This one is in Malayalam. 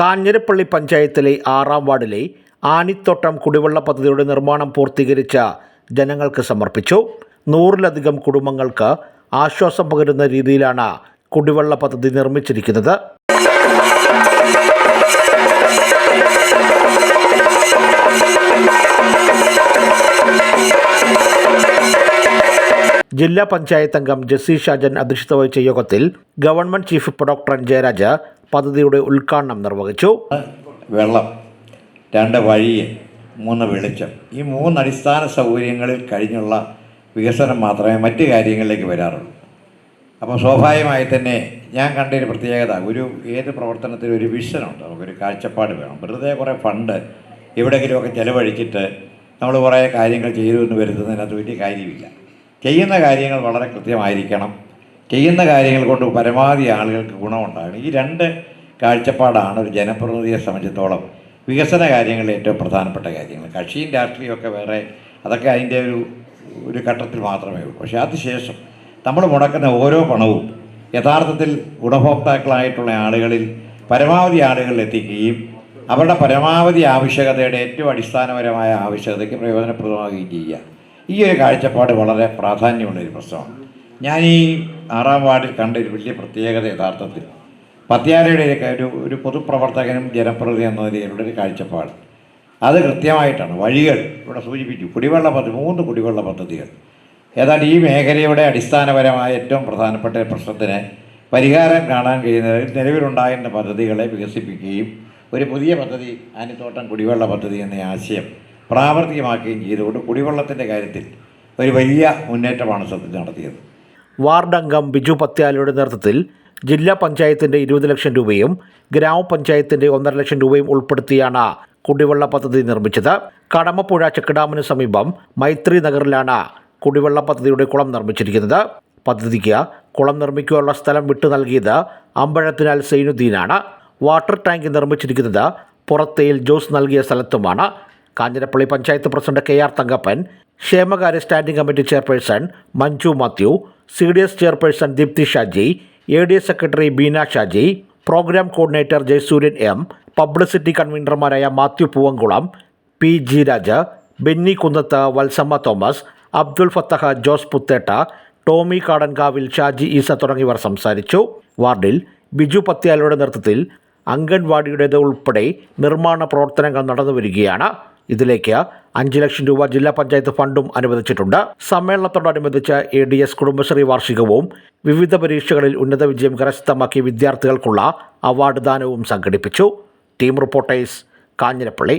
കാഞ്ഞിരപ്പള്ളി പഞ്ചായത്തിലെ ആറാം വാർഡിലെ ആനിത്തോട്ടം കുടിവെള്ള പദ്ധതിയുടെ നിർമ്മാണം പൂർത്തീകരിച്ച ജനങ്ങൾക്ക് സമർപ്പിച്ചു. നൂറിലധികം കുടുംബങ്ങൾക്ക് ആശ്വാസം പകരുന്ന രീതിയിലാണ് കുടിവെള്ള പദ്ധതി നിർമ്മിച്ചിരിക്കുന്നത്. ജില്ലാ പഞ്ചായത്ത് അംഗം ജസി ഷാജൻ അധ്യക്ഷത വഹിച്ച യോഗത്തിൽ ഗവൺമെന്റ് ചീഫ് പ്രൊഡക്ടർ ജയരാജ് പദ്ധതിയുടെ ഉദ്ഘാടനം നിർവഹിച്ചു. വെള്ളം രണ്ട് വഴി മൂന്ന് വെളിച്ചം. ഈ മൂന്ന് അടിസ്ഥാന സൗകര്യങ്ങളിൽ കഴിഞ്ഞുള്ള വികസനം മാത്രമേ മറ്റ് കാര്യങ്ങളിലേക്ക് വരാറുള്ളൂ. അപ്പോൾ സ്വാഭാവികമായി തന്നെ ഞാൻ കണ്ടൊരു പ്രത്യേകത. ഒരു ഏത് പ്രവർത്തനത്തിനും ഒരു വിഷനുണ്ട് നമുക്കൊരു കാഴ്ചപ്പാട് വേണം. വെറുതെ കുറേ ഫണ്ട് എവിടെയെങ്കിലുമൊക്കെ ചിലവഴിച്ചിട്ട് നമ്മൾ കുറേ കാര്യങ്ങൾ ചെയ്തു എന്ന് വരുത്തുന്നതിനകത്ത് വലിയ കാര്യമില്ല. ചെയ്യുന്ന കാര്യങ്ങൾ വളരെ കൃത്യമായിരിക്കണം. ചെയ്യുന്ന കാര്യങ്ങൾ കൊണ്ട് പരമാവധി ആളുകൾക്ക് ഗുണമുണ്ടാകണം. ഈ രണ്ട് കാഴ്ചപ്പാടാണ് ഒരു ജനപ്രതിനിധിയെ സംബന്ധിച്ചിടത്തോളം വികസന കാര്യങ്ങളിൽ ഏറ്റവും പ്രധാനപ്പെട്ട കാര്യങ്ങൾ. കക്ഷിയും രാഷ്ട്രീയമൊക്കെ വേറെ അതൊക്കെ അതിന്റെ ഒരു ഒരു ഘട്ടത്തിൽ മാത്രമേ ഉള്ളൂ. പക്ഷേ അതിനുശേഷം നമ്മൾ മുടക്കുന്ന ഓരോ പണവും യഥാർത്ഥത്തിൽ ഗുണഭോക്താക്കളായിട്ടുള്ള ആളുകളിൽ പരമാവധി ആളുകളിൽ എത്തിക്കുകയും അവരുടെ പരമാവധി ആവശ്യകതയുടെ ഏറ്റവും അടിസ്ഥാനപരമായ ആവശ്യകതയ്ക്ക് പ്രയോജനപ്രദമാകുകയും ചെയ്യുക. ഈ ഒരു കാഴ്ചപ്പാട് വളരെ പ്രാധാന്യമുള്ള ഒരു പ്രശ്നമാണ്. ഞാൻ ഈ ആറാം വാർഡിൽ കണ്ട ഒരു വലിയ പ്രത്യേകത യഥാർത്ഥത്തിൽ പത്യാലയുടെ ഒരു ഒരു പൊതുപ്രവർത്തകനും ജനപ്രതി എന്ന നിലയിലുള്ള ഒരു കാഴ്ചപ്പാട്. അത് കൃത്യമായിട്ടാണ്. വഴികൾ ഇവിടെ സൂചിപ്പിച്ചു. കുടിവെള്ള പദ്ധതി മൂന്ന് കുടിവെള്ള പദ്ധതികൾ. ഏതാണ്ട് ഈ മേഖലയുടെ അടിസ്ഥാനപരമായ ഏറ്റവും പ്രധാനപ്പെട്ട പ്രശ്നത്തിന് പരിഹാരം കാണാൻ കഴിയുന്ന നിലവിലുണ്ടായിരുന്ന പദ്ധതികളെ വികസിപ്പിക്കുകയും ഒരു പുതിയ പദ്ധതി ആനിത്തോട്ടം കുടിവെള്ള പദ്ധതി എന്ന ആശയം പ്രാവർത്തികമാക്കുകയും ചെയ്തുകൊണ്ട് കുടിവെള്ളത്തിന്റെ കാര്യത്തിൽ ഒരു വലിയ മുന്നേറ്റമാണ് സത്യത്തിൽ നടത്തിയത്. വാർഡംഗം ബിജു പത്യാലയുടെ നേതൃത്വത്തിൽ ജില്ലാ പഞ്ചായത്തിന്റെ ഇരുപത് ലക്ഷം രൂപയും ഗ്രാമപഞ്ചായത്തിന്റെ ഒന്നര ലക്ഷം രൂപയും ഉൾപ്പെടുത്തിയാണ് കുടിവെള്ള പദ്ധതി നിർമ്മിച്ചത്. കടമപ്പുഴ ചെക്ക്ഡാമിന് സമീപം മൈത്രി നഗറിലാണ് കുടിവെള്ള പദ്ധതിയുടെ കുളം നിർമ്മിച്ചിരിക്കുന്നത്. പദ്ധതിക്ക് കുളം നിർമ്മിക്കാനുള്ള സ്ഥലം വിട്ടു നൽകിയത് അമ്പഴത്തിനാൽ സൈനുദ്ദീനാണ്. വാട്ടർ ടാങ്ക് നിർമ്മിച്ചിരിക്കുന്നത് പുറത്തേൽ ജോസ് നൽകിയ സ്ഥലത്തുമാണ്. Kanjirappally panchayat president K R Thankappan ക്ഷേമകാര്യ standing committee chairperson Manju Mathew C D S chairperson Deepthi Shaji A D S secretary Beena Shaji programme coordinator Jayasooryan M publicity കൺവീനർമാരായ Mathew Poovankulam P G Raja Benny Kunnath Valsamma Thomas Abdul ഫത്തഹ Jose Puthetta Tomy Kadankavil Shaji Eesa തുടങ്ങിയവർ സംസാരിച്ചു. വാർഡിൽ ബിജു പത്യാലയുടെ നേതൃത്വത്തിൽ അംഗൻവാടിയുടേത് ഉൾപ്പെടെ നിർമ്മാണ പ്രവർത്തനങ്ങൾ നടന്നു വരികയാണ് ഇതിലേക്ക് അഞ്ച് ലക്ഷം രൂപ ജില്ലാ പഞ്ചായത്ത് ഫണ്ടും അനുവദിച്ചിട്ടുണ്ട്. സമ്മേളനത്തോടനുബന്ധിച്ച് എ ഡി എസ് കുടുംബശ്രീ വാർഷികവും വിവിധ പരീക്ഷകളിൽ ഉന്നത വിജയം കരസ്ഥമാക്കിയ വിദ്യാർത്ഥികൾക്കുള്ള അവാർഡ് ദാനവും സംഘടിപ്പിച്ചു. Team reporters Kanjirappally.